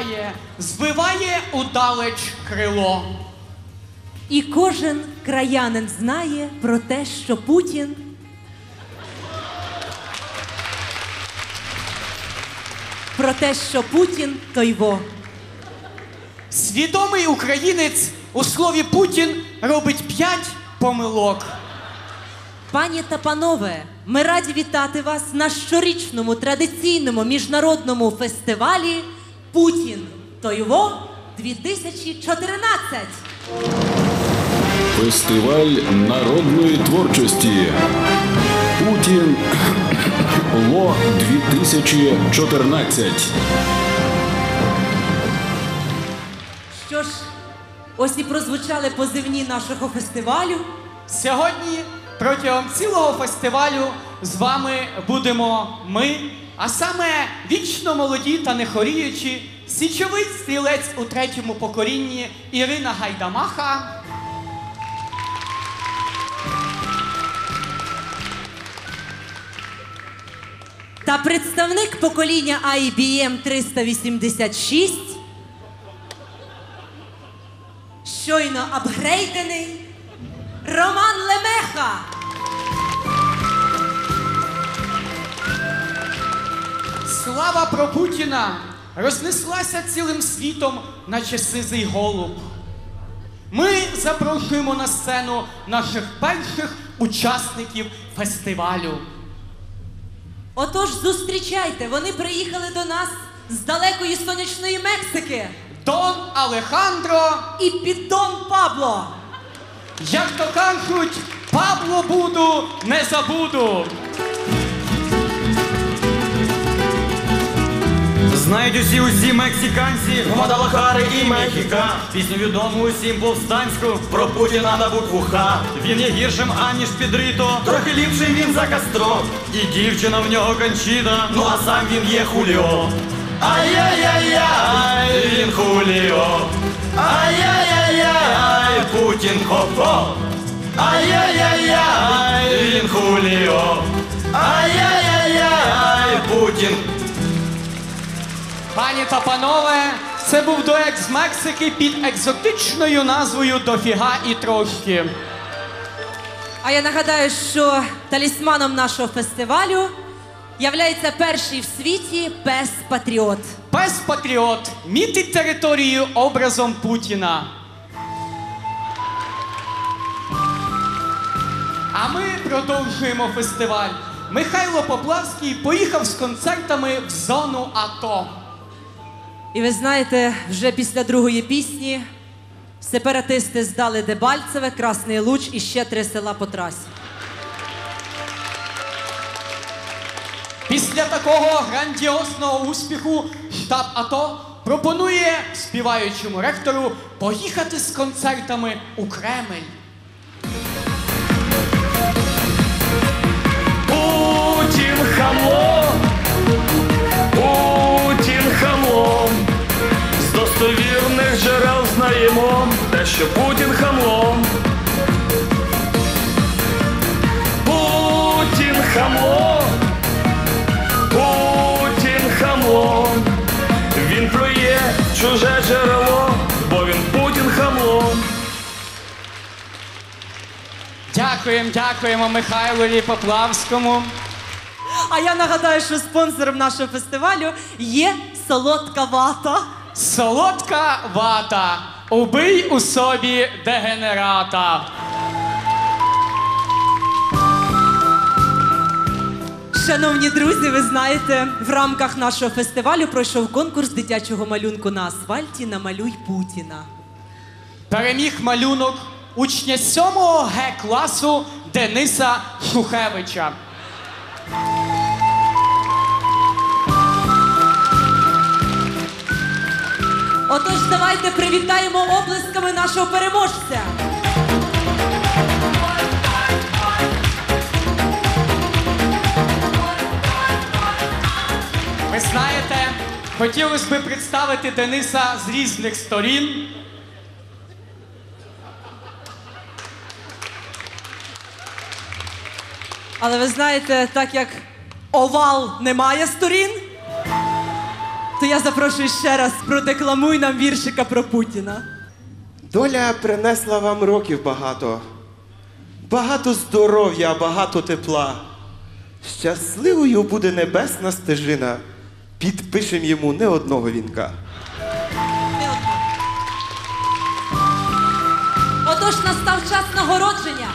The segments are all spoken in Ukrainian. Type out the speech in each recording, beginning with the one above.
співає, звиває удалеч крило. І кожен краянин знає про те, що Путін про те, що Путін той во. Свідомий українець у слові Путін робить п'ять помилок. Пані та панове, ми раді вітати вас на щорічному традиційному міжнародному фестивалі Путін той во 2014. Фестиваль народної творчості. Путін Ло 2014. Що ж, ось і прозвучали позивні нашого фестивалю. Сьогодні протягом цілого фестивалю з вами будемо ми, а саме вічно молоді та не хоріючі, січовий стрілець у третьому поколінні Ірина Гайдамаха. Та представник покоління IBM 386, щойно апгрейдений Роман Лемеха. Слава про Путіна рознеслася цілим світом, наче сизий голуб. Ми запрошуємо на сцену наших перших учасників фестивалю. Отож, зустрічайте, вони приїхали до нас з далекої сонячної Мексики. Дон Алехандро, І піддон Пабло. як то кажуть, Пабло буду, не забуду. Знають усі усі мексиканці, Гвадалахари і Мехіка. Пісню відому усім повстанську про Путіна на букву Х. Він є гіршим, аніж Підрито. Трохи ліпший він за Кастро. І дівчина в нього кончіта. Ну а сам він є Хуліо. Ай-яй-яй-яй, він Хуліо. Ай-яй-яй-яй, Путін хо-хо. Ай-яй-яй-яй, він Хуліо. Ай-яй-яй-яй, Путін Пані та панове, це був дует з Мексики під екзотичною назвою Дофіга і трошки. А я нагадаю, що талісманом нашого фестивалю являється перший в світі пес Патріот. Пес Патріот мітить територію образом Путіна. А ми продовжуємо фестиваль. Михайло Поплавський поїхав з концертами в зону АТО. І ви знаєте, вже після другої пісні сепаратисти здали Дебальцеве, Красний Луч і ще три села по трасі. Після такого грандіозного успіху штаб АТО пропонує співаючому ректору поїхати з концертами у Кремль. Джерел те, що Путін хамло. Путін хамло, Путін хамло. Він в чуже джерело, бо він Путін хамло. Дякуємо, дякуємо Михайлові Поплавському. А я нагадаю, що спонсором нашого фестивалю є солодка вата. Солодка вата. Убий у собі дегенерата. Шановні друзі, ви знаєте, в рамках нашого фестивалю пройшов конкурс дитячого малюнку на асфальті Намалюй Путіна. Переміг малюнок учня 7 Г класу Дениса Шухевича. Отож, давайте привітаємо облисками нашого переможця. Ви знаєте, хотілося б представити Дениса з різних сторін. Але ви знаєте, так як овал не має сторін, То я запрошую ще раз, продекламуй нам віршика про Путіна. Доля принесла вам років багато, багато здоров'я, багато тепла. Щасливою буде небесна стежина. Підпишем йому не одного вінка. Отож настав час нагородження.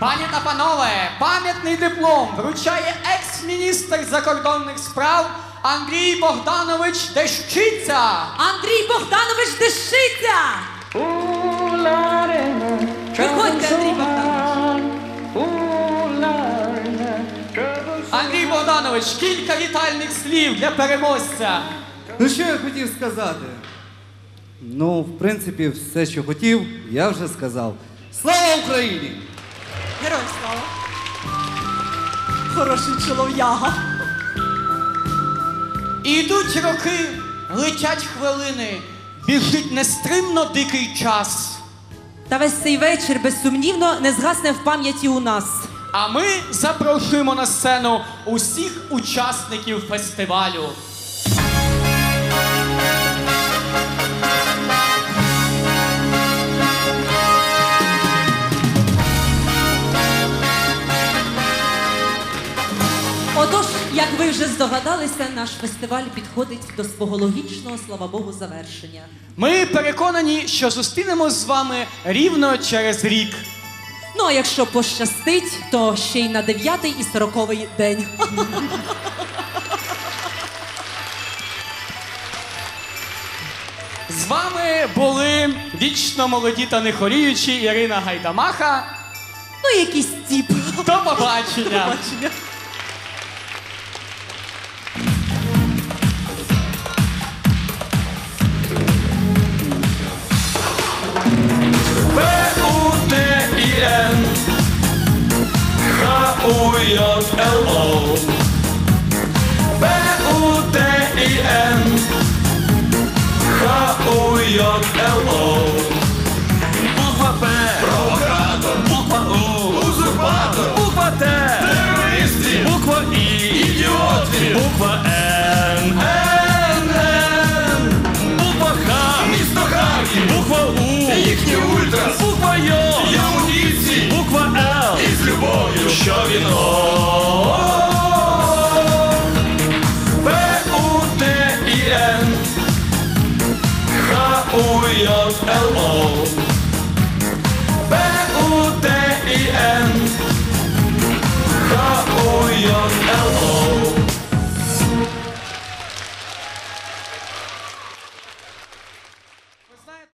Пані та панове, пам'ятний диплом вручає екс-міністр закордонних справ Андрій Богданович Дещиця. Андрій Богданович Дещиця! Виходьте, Андрій Богданович. Андрій Богданович, кілька вітальних слів для переможця. Ну що я хотів сказати? Ну, в принципі, все, що хотів, я вже сказав. Слава Україні! Герой слава. Хороший чолов'яга. Ідуть роки, летять хвилини, біжить нестримно дикий час. Та весь цей вечір безсумнівно не згасне в пам'яті у нас. А ми запрошуємо на сцену усіх учасників фестивалю. Вже здогадалися, наш фестиваль підходить до свого логічного, слава Богу, завершення. Ми переконані, що зустрінемось з вами рівно через рік. Ну а якщо пощастить, то ще й на дев'ятий і сороковий день. З вами були вічно молоді та не хоріючі Ірина Гайдамаха. Ну, якийсь тіп. До побачення! Бачення. П-У-Т-І-Н idiot é o louco. Bufapé, provocado, bufa U, usurpado, bufa T, terrorista, bufa I, idiota, bufa é. U-J-L-O. B-U-T-I-N. H-U-J-L-O.